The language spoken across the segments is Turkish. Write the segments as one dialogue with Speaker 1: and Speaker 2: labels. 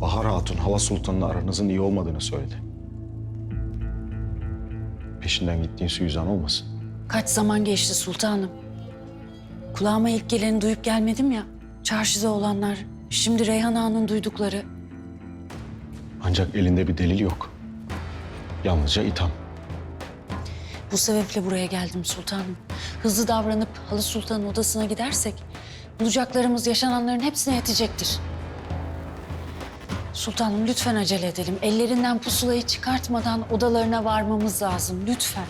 Speaker 1: Bahar Hatun Hala Sultan'la aranızın iyi olmadığını söyledi. Peşinden gittiğin Süyüzan olmasın.
Speaker 2: Kaç zaman geçti sultanım. Kulağıma ilk geleni duyup gelmedim ya. Çarşıda olanlar, şimdi Reyhan Ağa'nın duydukları.
Speaker 1: Ancak elinde bir delil yok. Yalnızca itham.
Speaker 2: Bu sebeple buraya geldim sultanım. Hızlı davranıp Halı Sultan'ın odasına gidersek... ...bulacaklarımız yaşananların hepsine yetecektir. Sultanım lütfen acele edelim. Ellerinden pusulayı çıkartmadan odalarına varmamız lazım. Lütfen.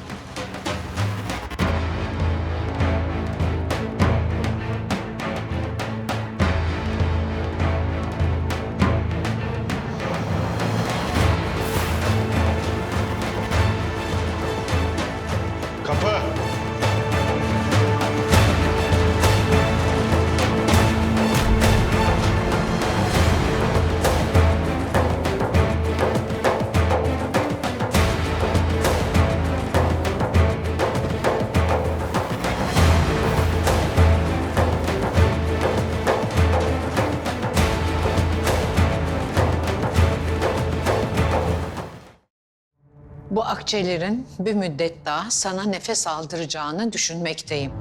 Speaker 3: Akçelerin bir müddet daha sana nefes aldıracağını düşünmekteyim.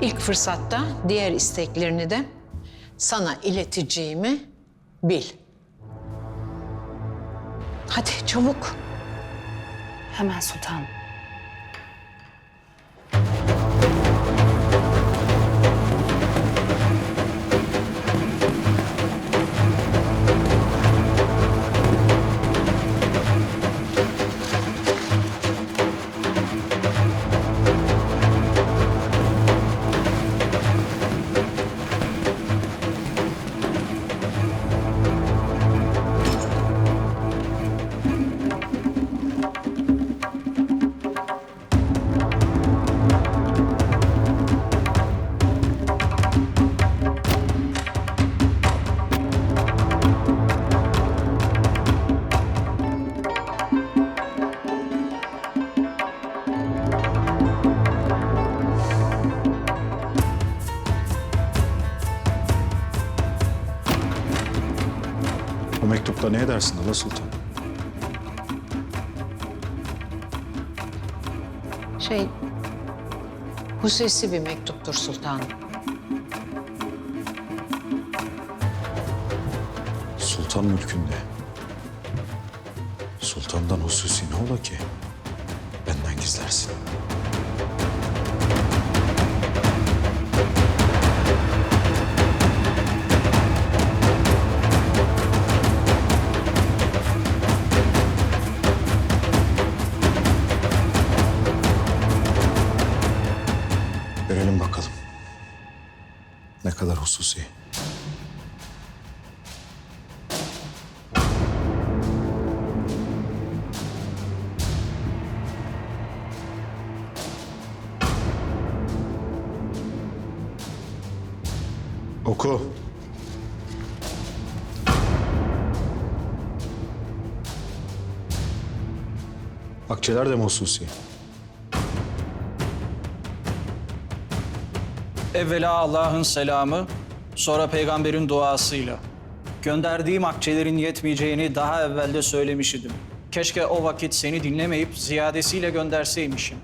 Speaker 3: İlk fırsatta diğer isteklerini de sana ileteceğimi bil. Hadi çabuk.
Speaker 2: Hemen sultanım.
Speaker 1: Mektupta ne edersin Hala Sultan?
Speaker 3: Şey, hususi bir mektuptur sultanım.
Speaker 1: Sultan mülkünde. Sultandan hususi ne ola ki? Benden gizlersin. Bakalım. Ne kadar hususi. Oku. Akçeler de mi hususi?
Speaker 4: Evvela Allah'ın selamı, sonra peygamberin duasıyla. Gönderdiğim akçelerin yetmeyeceğini daha evvelde söylemiş idim. Keşke o vakit seni dinlemeyip ziyadesiyle gönderseymişim.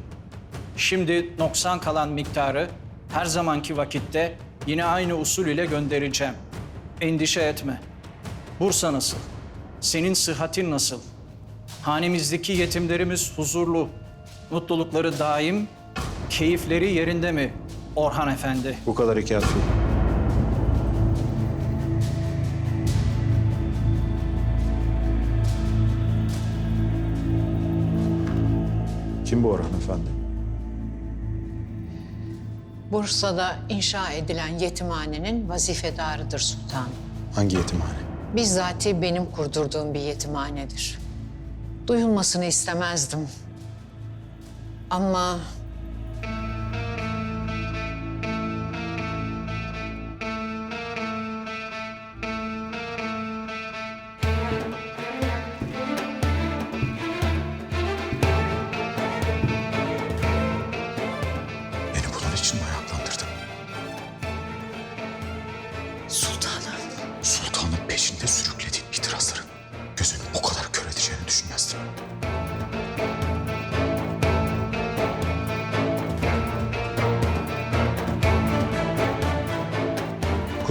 Speaker 4: Şimdi noksan kalan miktarı her zamanki vakitte yine aynı usul ile göndereceğim. Endişe etme. Bursa nasıl? Senin sıhhatin nasıl? Hanemizdeki yetimlerimiz huzurlu. Mutlulukları daim, keyifleri yerinde mi Orhan Efendi?
Speaker 1: Bu kadar kafi. Kim bu Orhan Efendi?
Speaker 3: Bursa'da inşa edilen yetimhanenin vazifedarıdır sultanım.
Speaker 1: Hangi yetimhane?
Speaker 3: Bizzati benim kurdurduğum bir yetimhanedir. Duyulmasını istemezdim. Ama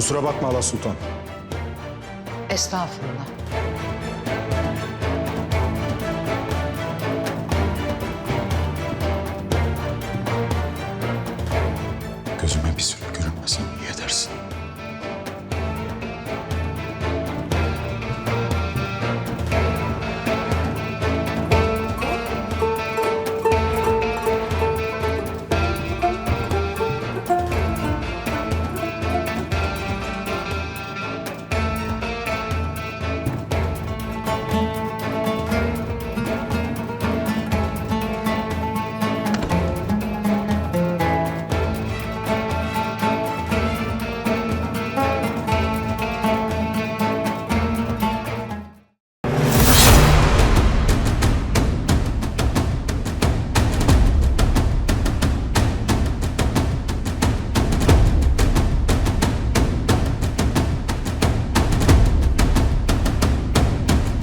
Speaker 1: Kusura bakma Hala Sultan.
Speaker 3: Estağfurullah.